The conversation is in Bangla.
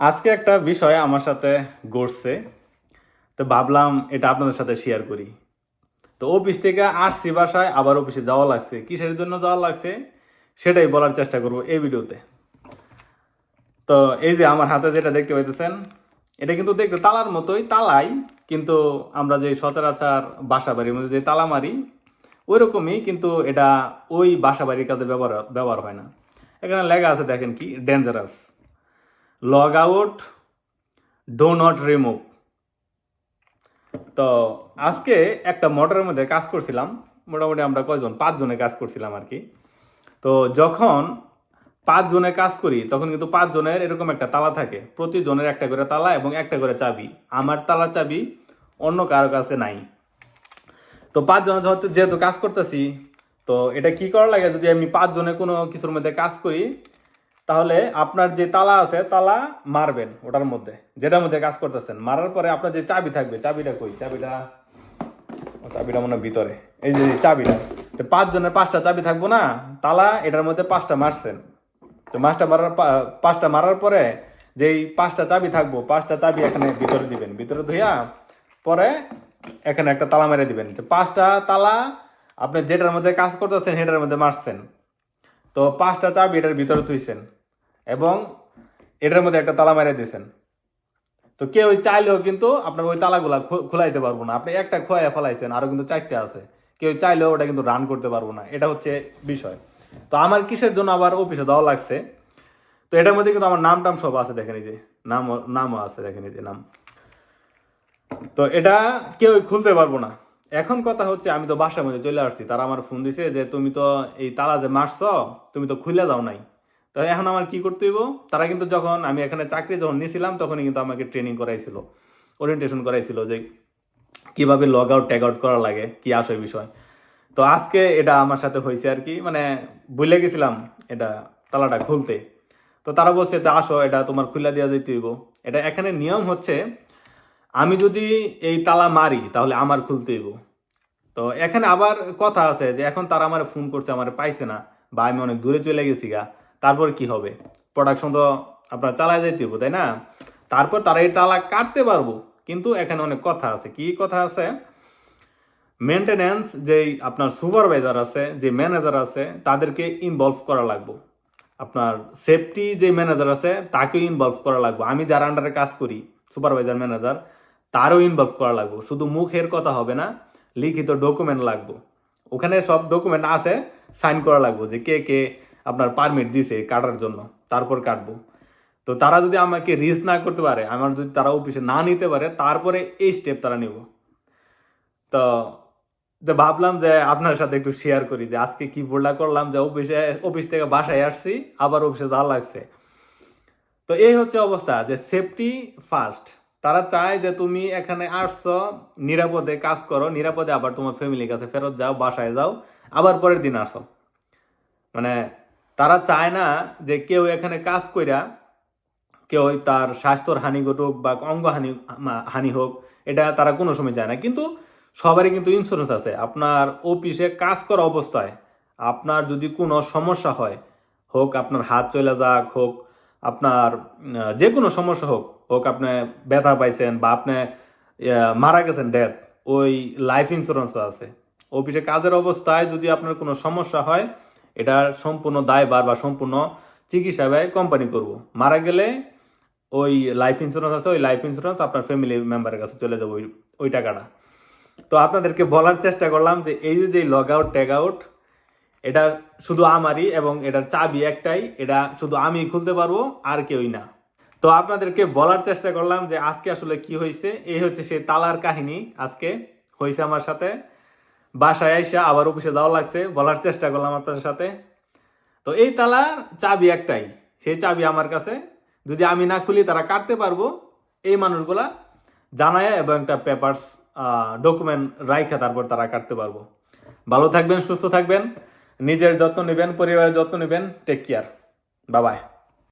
আজকে একটা বিষয় আমার সাথে ঘটছে। তো ভাবলাম এটা আপনাদের সাথে শেয়ার করি। তো অফিস থেকে আসছি বাসায়, আবার অফিসে যাওয়া লাগছে। কিসের জন্য যাওয়া লাগছে সেটাই বলার চেষ্টা করব এই ভিডিওতে। তো এই যে আমার হাতে যেটা দেখতে পাইতেছেন, এটা কিন্তু দেখতে তালার মতোই তালাই, কিন্তু আমরা যে সচরাচর বাসা বাড়ির মধ্যে যে তালা মারি ওই রকমই কিন্তু এটা ওই বাসা বাড়ির কাজে ব্যবহার ব্যবহার হয় না। এখানে লেখা আছে দেখেন কি dangerous log out do not remove তো আজকে একটা মোটরের মধ্যে কাজ করছিলাম। মোটামুটি আমরা কয়জন? পাঁচজনে কাজ করছিলাম আর কি। তো যখন পাঁচ জনে কাজ করি, তখন কিন্তু পাঁচ জনের এরকম একটা তালা থাকে। প্রতি জনের একটা করে তালা এবং একটা করে চাবি। আমার তালা চাবি অন্য কারও কাছে নাই। তো পাঁচ জনে যেহেতু কাজ করতেছি, তো এটা কি করা লাগে? যদি আমি পাঁচ জনে কোনো কিছুর মধ্যে কাজ করি তাহলে আপনার যে তালা আছে, তালা মারবেন ওটার মধ্যে, যেটার মধ্যে কাজ করতেছেন। মারার পরে আপনার যে চাবি থাকবে, চাবিটা কই? চাবিটা চাবিটা মনে ভিতরে। এই যে চাবিটা, তো পাঁচ জনের পাঁচটা চাবি থাকব না, তালা এটার মধ্যে পাঁচটা মারছেন। তো মাছটা মারার পাঁচটা মারার পরে যেই পাঁচটা চাবি থাকব, পাঁচটা চাবি এখানে ভিতরে দিবেন। ভিতরে ধুইয়া পরে এখানে একটা তালা মেরে দিবেন। তো পাঁচটা তালা আপনি যেটার মধ্যে কাজ করতেছেন, সেটার মধ্যে মারছেন। তো পাঁচটা চাবি এটার ভিতরে থুইছেন। এবং এটার মধ্যে একটা তালা মেরে দিয়েছেন। তো কেউ চাইলেও কিন্তু আপনার ওই তালাগুলা খোলাইতে পারব না। আপনি একটা খোয়া ফেলাইছেন, আরও কিন্তু চারটে আছে। কেউ চাইলেও ওটা কিন্তু রান করতে পারব না। এটা হচ্ছে বিষয়। তো আমার কিসের জন্য আবার অফিসে দেওয়া লাগছে? তো এটার মধ্যে কিন্তু আমার নাম টাম সব আছে, দেখেন এই যে। নাম নামও আছে, দেখেন এই যে নাম। তো এটা কেউ খুলতে পারব না। এখন কথা হচ্ছে, আমি তো বাসার মধ্যে চলে আসছি। তারা আমার ফোন দিছে যে, তুমি তো এই তালা যে মারছ, তুমি তো খুলে দাও নাই। তো এখন আমার কি করতে হইব? তারা কিন্তু যখন আমি এখানে চাকরি যখন নিয়েছিলাম, তখনই কিন্তু আমাকে ট্রেনিং করাইছিল ওরিয়েন্টেশন করাইছিল যে কীভাবে লগ আউট ট্যাগ আউট করা লাগে, কি আসে বিষয়। তো আজকে এটা আমার সাথে হয়েছে আর কি মানে ভুলে গেছিলাম এটা তালাটা খুলতে। তো তারা বলছে যে আসো, এটা তোমার খুলে দেওয়া যেতে হইব। এটা এখানে নিয়ম হচ্ছে, আমি যদি এই তালা মারি, তাহলে আমার খুলতে হইব। তো এখানে আবার কথা আছে যে এখন তারা আমার ফোন করছে, আমার পাইছে না, বা আমি অনেক দূরে চলে গেছি গা। তারপর কি হবে? প্রোডাকশন তো আপনার চালায় যাইতে হবে তাই না? তারপর তারা এই তালা কাটতে পারব। কিন্তু এখানে অনেক কথা আছে। কি কথা আছে? মেনটেনেন্স যেই আপনার সুপারভাইজার আছে, যে ম্যানেজার আছে, তাদেরকে ইনভলভ করা লাগবো। আপনার সেফটি যে ম্যানেজার আছে, তাকেও ইনভলভ করা লাগবো। আমি যার আন্ডারে কাজ করি সুপারভাইজার ম্যানেজার তারও ইনভলভ করা লাগবো। শুধু মুখের কথা হবে না, লিখিত ডকুমেন্ট লাগবে। ওখানে সব ডকুমেন্ট আছে সাইন করা লাগবো যে কে কে আপনার পারমিট দিছে কাটার জন্য, তারপর কাটবো। তো তারা যদি আমাকে রিস্ক না করতে পারে, আমার যদি তারা অফিসে না নিতে পারে, তারপরে এই স্টেপ তারা নিব। তো যে ভাবলাম যে আপনার সাথে একটু শেয়ার করি যে আজকে কি ভুলটা করলাম, যে অফিসে অফিস থেকে বাসায় আসছি, আবার অফিসে যাওয়া লাগছে। তো এই হচ্ছে অবস্থা, যে সেফটি ফার্স্ট তারা চায় যে তুমি এখানে আসছো, নিরাপদে কাজ করো, নিরাপদে আবার তোমার ফ্যামিলির কাছে ফেরত যাও, বাসায় যাও, আবার পরের দিন আসো। মানে তারা চায় না যে কেউ এখানে কাজ কইরা কেউ তার স্বাস্থ্যর হানি ঘটুক বা অঙ্গ হানি হানি হোক, এটা তারা কোনো সময় চায় না। কিন্তু সবারই কিন্তু ইন্স্যুরেন্স আছে। আপনার অফিসে কাজ করা অবস্থায় আপনার যদি কোনো সমস্যা হয়, হোক আপনার হাত চলে যাক, হোক আপনার যে কোনো সমস্যা হোক হোক আপনি ব্যথা পাইছেন বা আপনি মারা গেছেন ডেথ ওই লাইফ ইন্স্যুরেন্স আছে। অফিসে কাজের অবস্থায় যদি আপনার কোনো সমস্যা হয় এটা সম্পূর্ণ দায়ভার বা সম্পূর্ণ চিকিৎসা ব্যয় কোম্পানি করব। মারা গেলে ওই লাইফ ইন্স্যুরেন্স আছে, ওই লাইফ ইন্স্যুরেন্স আপনার ফ্যামিলি মেম্বারের কাছে চলে যাবে ওই ওই টাকাটা। তো আপনাদেরকে বলার চেষ্টা করলাম যে এই যে লগ আউট ট্যাগ আউট এটা শুধু আমারই এবং এটার চাবি একটাই, এটা শুধু আমি খুলতে পারব, আর কেউই না। তো আপনাদেরকে বলার চেষ্টা করলাম যে আজকে আসলে কি হয়েছে, এই হচ্ছে সেই তালার কাহিনী আজকে হয়েছে আমার সাথে। বাসায় আইসা আবার অফিসে যাওয়া লাগছে, বলার চেষ্টা করলাম আপনাদের সাথে। তো এই তালার চাবি একটাই, সেই চাবি আমার কাছে। যদি আমি না খুলি, তারা কাটতে পারব। এই মানুষগুলা জানায় এবং একটা পেপারস ডকুমেন্ট রাইখা তারপর তারা কাটতে পারব। ভালো থাকবেন, সুস্থ থাকবেন। নিজের যত্ন নেবেন, পরিবারের যত্ন নেবেন। টেক কেয়ার বাবাই